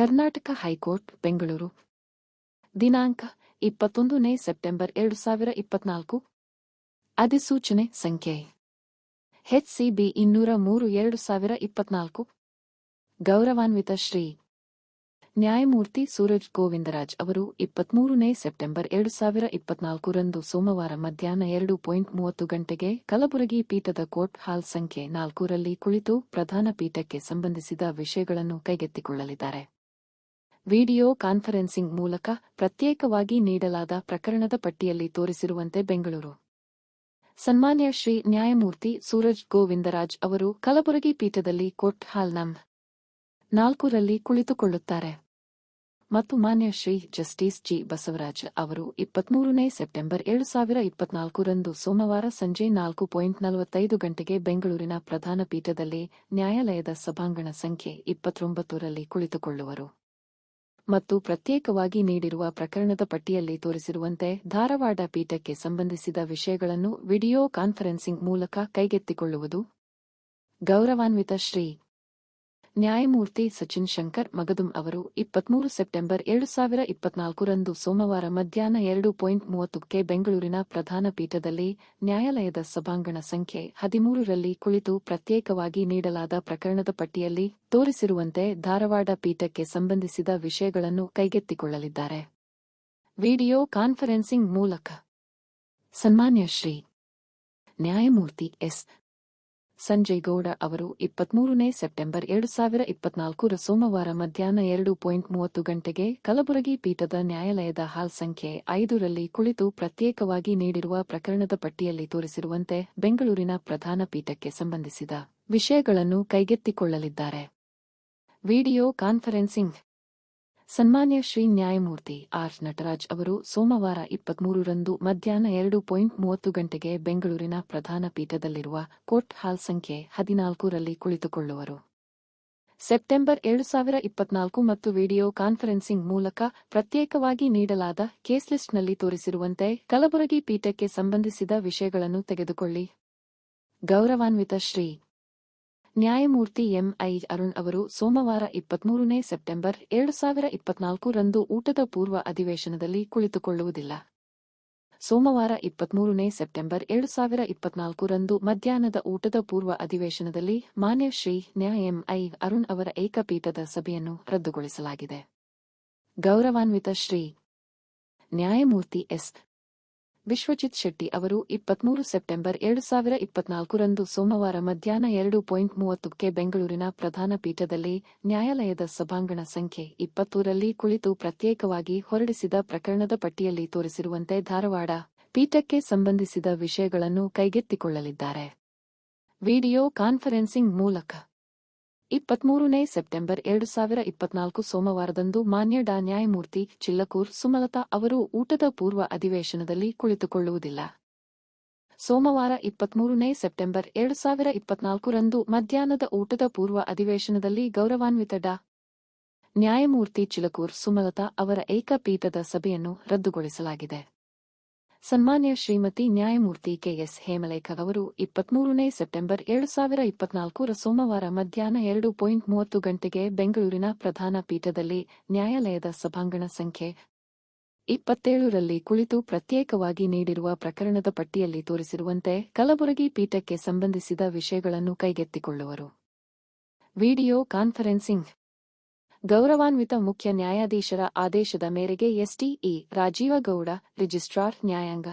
Karnataka high court, Bengaluru. ದಿನಾಂಕ, ಇಪ್ಪತ್ತೊಂದನೇ September ಎರಡು ಸಾವಿರ ಇಪ್ಪತ್ನಾಲ್ಕು. ಅಧಿಸೂಚನೆ ಸಂಖ್ಯೆ. ಎಚ್ಸಿಬಿ ಇನ್ನೂರ ಮೂರು ಎರಡು ಸಾವಿರ ಇಪ್ಪತ್ನಾಲ್ಕು. ಗೌರವಾನ್ವಿತ ಶ್ರೀ. ನ್ಯಾಯಮೂರ್ತಿ ಸೂರಜ್ ಗೋವಿಂದರಾಜ್ ಅವರು ಇಪ್ಪತ್ಮೂರನೇ ಸೆಪ್ಟೆಂಬರ್ ಎರಡು ಸಾವಿರ ಇಪ್ಪತ್ನಾಲ್ಕರಂದು ಸೋಮವಾರ ಮಧ್ಯಾಹ್ನ ಎರಡು ಪಾಯಿಂಟ್ ಮೂವತ್ತು ಗಂಟೆಗೆ ಕಲಬುರಗಿ ಪೀಠದ ಕೋರ್ಟ್ ಹಾಲ್ ಸಂಖ್ಯೆ ನಾಲ್ಕರಲ್ಲಿ ಕುಳಿತು ಪ್ರಧಾನ ಪೀಠಕ್ಕೆ ಸಂಬಂಧಿಸಿದ ವಿಷಯಗಳನ್ನು ಕೈಗೆತ್ತಿಕೊಳ್ಳಲಿದ್ದಾರೆ. ವಿಡಿಯೋ ಕಾನ್ಫರೆನ್ಸಿಂಗ್ ಮೂಲಕ ಪ್ರತ್ಯೇಕವಾಗಿ ನೀಡಲಾದ ಪ್ರಕರಣದ ಪಟ್ಟಿಯಲ್ಲಿ ತೋರಿಸಿರುವಂತೆ ಬೆಂಗಳೂರು. ಸನ್ಮಾನ್ಯ ಶ್ರೀ ನ್ಯಾಯಮೂರ್ತಿ ಸೂರಜ್ ಗೋವಿಂದರಾಜ್ ಅವರು ಕಲಬುರಗಿ ಪೀಠದಲ್ಲಿ ಕೋರ್ಟ್ ಹಾಲ್ ನಂ. ನಾಲ್ಕರಲ್ಲಿ ಕುಳಿತುಕೊಳ್ಳುತ್ತಾರೆ. ಮತ್ತು ಮಾನ್ಯ ಶ್ರೀ ಜಸ್ಟಿಸ್ ಜಿ. ಬಸವರಾಜ್ ಅವರು ಇಪ್ಪತ್ಮೂರನೇ ಸೆಪ್ಟೆಂಬರ್ ಎರಡು ಸಾವಿರ ಇಪ್ಪತ್ನಾಲ್ಕರಂದು ಸೋಮವಾರ ಸಂಜೆ ನಾಲ್ಕು ಪಾಯಿಂಟ್ ನಲವತ್ತೈದು ಗಂಟೆಗೆ ಬೆಂಗಳೂರಿನ ಪ್ರಧಾನ ಪೀಠದಲ್ಲಿ ನ್ಯಾಯಾಲಯದ ಸಭಾಂಗಣ ಸಂಖ್ಯೆ ಇಪ್ಪತ್ತೊಂಬತ್ತರಲ್ಲಿ ಕುಳಿತುಕೊಳ್ಳುವರು. ಮತ್ತು ಪ್ರತ್ಯೇಕವಾಗಿ ನೀಡಿರುವ ಪ್ರಕರಣದ ಪಟ್ಟಿಯಲ್ಲಿ ತೋರಿಸಿರುವಂತೆ ಧಾರವಾಡ ಪೀಠಕ್ಕೆ ಸಂಬಂಧಿಸಿದ ವಿಷಯಗಳನ್ನು ವಿಡಿಯೋ ಕಾನ್ಫರೆನ್ಸಿಂಗ್ ಮೂಲಕ ಕೈಗೆತ್ತಿಕೊಳ್ಳುವುದು ಗೌರವಾನ್ವಿತ ಶ್ರೀ ನ್ಯಾಯಮೂರ್ತಿ ಸಚಿನ್ ಶಂಕರ್, ಮಗದುಂ ಅವರು ಇಪ್ಪತ್ಮೂರು ಸೆಪ್ಟೆಂಬರ್ ಎರಡು ಸಾವಿರ ಇಪ್ಪತ್ನಾಲ್ಕರಂದು ಸೋಮವಾರ ಮಧ್ಯಾಹ್ನ ಎರಡು ಪಾಯಿಂಟ್ ಮೂವತ್ತಕ್ಕೆ ಬೆಂಗಳೂರಿನ ಪ್ರಧಾನ ಪೀಠದಲ್ಲಿ ನ್ಯಾಯಾಲಯದ ಸಭಾಂಗಣ ಸಂಖ್ಯೆ ಹದಿಮೂರರಲ್ಲಿ ಕುಳಿತು ಪ್ರತ್ಯೇಕವಾಗಿ ನೀಡಲಾದ ಪ್ರಕರಣದ ಪಟ್ಟಿಯಲ್ಲಿ ತೋರಿಸಿರುವಂತೆ ಧಾರವಾಡ ಪೀಠಕ್ಕೆ ಸಂಬಂಧಿಸಿದ ವಿಷಯಗಳನ್ನು ಕೈಗೆತ್ತಿಕೊಳ್ಳಲಿದ್ದಾರೆ. ವಿಡಿಯೋ ಕಾನ್ಫರೆನ್ಸಿಂಗ್ ಮೂಲಕ. ಸನ್ಮಾನ್ಯ ಶ್ರೀ. ನ್ಯಾಯಮೂರ್ತಿ ಎಸ್. ಸಂಜಯ್ ಗೌಡ ಅವರು ಇಪ್ಪತ್ಮೂರನೇ ಸೆಪ್ಟೆಂಬರ್ ಎರಡು ಸಾವಿರ ಇಪ್ಪತ್ನಾಲ್ಕರ ಸೋಮವಾರ ಮಧ್ಯಾಹ್ನ ಎರಡು ಪಾಯಿಂಟ್ ಮೂವತ್ತು ಗಂಟೆಗೆ ಕಲಬುರಗಿ ಪೀಠದ ನ್ಯಾಯಾಲಯದ ಹಾಲ್ ಸಂಖ್ಯೆ ಐದರಲ್ಲಿ ಕುಳಿತು ಪ್ರತ್ಯೇಕವಾಗಿ ನೀಡಿರುವ ಪ್ರಕರಣದ ಪಟ್ಟಿಯಲ್ಲಿ ತೋರಿಸಿರುವಂತೆ ಬೆಂಗಳೂರಿನ ಪ್ರಧಾನ ಪೀಠಕ್ಕೆ ಸಂಬಂಧಿಸಿದ ವಿಷಯಗಳನ್ನು ಕೈಗೆತ್ತಿಕೊಳ್ಳಲಿದ್ದಾರೆ. ವಿಡಿಯೋ ಕಾನ್ಫರೆನ್ಸಿಂಗ್ ಸನ್ಮಾನ್ಯ ಶ್ರೀ ನ್ಯಾಯಮೂರ್ತಿ ಆರ್ ನಟರಾಜ್ ಅವರು ಸೋಮವಾರ ಇಪ್ಪತ್ಮೂರರಂದು ಮಧ್ಯಾಹ್ನ ಎರಡು ಪಾಯಿಂಟ್ ಮೂವತ್ತು ಗಂಟೆಗೆ ಬೆಂಗಳೂರಿನ ಪ್ರಧಾನ ಪೀಠದಲ್ಲಿರುವ ಕೋರ್ಟ್ ಹಾಲ್ ಸಂಖ್ಯೆ ಹದಿನಾಲ್ಕರಲ್ಲಿ ಕುಳಿತುಕೊಳ್ಳುವರು. ಸೆಪ್ಟೆಂಬರ್ ಎರಡು ಸಾವಿರ ಇಪ್ಪತ್ನಾಲ್ಕು ಮತ್ತು ವಿಡಿಯೋ ಕಾನ್ಫರೆನ್ಸಿಂಗ್ ಮೂಲಕ ಪ್ರತ್ಯೇಕವಾಗಿ ನೀಡಲಾದ ಕೇಸ್ ಲಿಸ್ಟ್ನಲ್ಲಿ ತೋರಿಸಿರುವಂತೆ ಕಲಬುರಗಿ ಪೀಠಕ್ಕೆ ಸಂಬಂಧಿಸಿದ ವಿಷಯಗಳನ್ನು ತೆಗೆದುಕೊಳ್ಳಿ. ಗೌರವಾನ್ವಿತ ಶ್ರೀ ನ್ಯಾಯಮೂರ್ತಿ ಎಂಐ ಅರುಣ್ ಅವರು ಸೋಮವಾರ ಇಪ್ಪತ್ಮೂರನೇ ಸೆಪ್ಟೆಂಬರ್ ಎರಡು ಸಾವಿರ ಇಪ್ಪತ್ನಾಲ್ಕರಂದು ಊಟದ ಪೂರ್ವ ಅಧಿವೇಶನದಲ್ಲಿ ಕುಳಿತುಕೊಳ್ಳುವುದಿಲ್ಲ. ಸೋಮವಾರ ಇಪ್ಪತ್ಮೂರನೇ ಸೆಪ್ಟೆಂಬರ್ ಎರಡು ಸಾವಿರ ಇಪ್ಪತ್ನಾಲ್ಕರಂದು ಮಧ್ಯಾಹ್ನದ ಊಟದ ಪೂರ್ವ ಅಧಿವೇಶನದಲ್ಲಿ ಮಾನ್ಯ ಶ್ರೀ ನ್ಯಾ ಎಂಐ ಅರುಣ್ ಅವರ ಏಕಪೀಠದ ಸಭೆಯನ್ನು ರದ್ದುಗೊಳಿಸಲಾಗಿದೆ. ಗೌರವಾನ್ವಿತ ಶ್ರೀ ನ್ಯಾಯಮೂರ್ತಿ ಎಸ್. ವಿಶ್ವಜಿತ್ ಶೆಟ್ಟಿ ಅವರು ಇಪ್ಪತ್ಮೂರು ಸೆಪ್ಟೆಂಬರ್ ಎರಡು ಸಾವಿರ ಇಪ್ಪತ್ನಾಲ್ಕರಂದು ಸೋಮವಾರ ಮಧ್ಯಾಹ್ನ ಎರಡು ಪಾಯಿಂಟ್ ಮೂವತ್ತಕ್ಕೆ ಬೆಂಗಳೂರಿನ ಪ್ರಧಾನ ಪೀಠದಲ್ಲಿ ನ್ಯಾಯಾಲಯದ ಸಭಾಂಗಣ ಸಂಖ್ಯೆ ಇಪ್ಪತ್ತೂರಲ್ಲಿ ಕುಳಿತು ಪ್ರತ್ಯೇಕವಾಗಿ ಹೊರಡಿಸಿದ ಪ್ರಕರಣದ ಪಟ್ಟಿಯಲ್ಲಿ ತೋರಿಸಿರುವಂತೆ ಧಾರವಾಡ ಪೀಠಕ್ಕೆ ಸಂಬಂಧಿಸಿದ ವಿಷಯಗಳನ್ನು ಕೈಗೆತ್ತಿಕೊಳ್ಳಲಿದ್ದಾರೆ. ವಿಡಿಯೋ ಕಾನ್ಫರೆನ್ಸಿಂಗ್ ಮೂಲಕ ಇಪ್ಪತ್ಮೂರನೇ ಸೆಪ್ಟೆಂಬರ್ ಎರಡು ಸಾವಿರ ಇಪ್ಪತ್ನಾಲ್ಕು ಸೋಮವಾರದಂದು ಮಾನ್ಯ ಡಾ ನ್ಯಾಯಮೂರ್ತಿ ಚಿಲ್ಲಕೂರ್ ಸುಮಲತಾ ಅವರು ಊಟದ ಪೂರ್ವ ಅಧಿವೇಶನದಲ್ಲಿ ಕುಳಿತುಕೊಳ್ಳುವುದಿಲ್ಲ. ಸೋಮವಾರ ಇಪ್ಪತ್ಮೂರನೇ ಸೆಪ್ಟೆಂಬರ್ ಎರಡು ಸಾವಿರ ಇಪ್ಪತ್ನಾಲ್ಕರಂದು ಮಧ್ಯಾಹ್ನದ ಊಟದ ಪೂರ್ವ ಅಧಿವೇಶನದಲ್ಲಿ ಗೌರವಾನ್ವಿತ ಡಾ ನ್ಯಾಯಮೂರ್ತಿ ಚಿಲಕೂರ್ ಸುಮಲತಾ ಅವರ ಏಕಪೀಠದ ಸಭೆಯನ್ನು ರದ್ದುಗೊಳಿಸಲಾಗಿದೆ. ಸನ್ಮಾನ್ಯ ಶ್ರೀಮತಿ ನ್ಯಾಯಮೂರ್ತಿ ಕೆಎಸ್ ಹೇಮಲೇಖ ಅವರು ಇಪ್ಪತ್ಮೂರನೇ ಸೆಪ್ಟೆಂಬರ್ ಎರಡು ಸಾವಿರ ಇಪ್ಪತ್ನಾಲ್ಕರ ಸೋಮವಾರ ಮಧ್ಯಾಹ್ನ ಎರಡು ಪಾಯಿಂಟ್ ಮೂವತ್ತು ಗಂಟೆಗೆ ಬೆಂಗಳೂರಿನ ಪ್ರಧಾನ ಪೀಠದಲ್ಲಿ ನ್ಯಾಯಾಲಯದ ಸಭಾಂಗಣ ಸಂಖ್ಯೆ ಇಪ್ಪತ್ತೇಳರಲ್ಲಿ ಕುಳಿತು ಪ್ರತ್ಯೇಕವಾಗಿ ನೀಡಿರುವ ಪ್ರಕರಣದ ಪಟ್ಟಿಯಲ್ಲಿ ತೋರಿಸಿರುವಂತೆ ಕಲಬುರಗಿ ಪೀಠಕ್ಕೆ ಸಂಬಂಧಿಸಿದ ವಿಷಯಗಳನ್ನು ಕೈಗೆತ್ತಿಕೊಳ್ಳುವರು. ವಿಡಿಯೋ ಕಾನ್ಫರೆನ್ಸಿಂಗ್ ಗೌರವಾನ್ವಿತ ಮುಖ್ಯ ನ್ಯಾಯಾಧೀಶರ ಆದೇಶದ ಮೇರೆಗೆ ಎಸ್ಟಿಇ ರಾಜೀವ ಗೌಡ ರಿಜಿಸ್ಟ್ರಾರ್ ನ್ಯಾಯಾಂಗ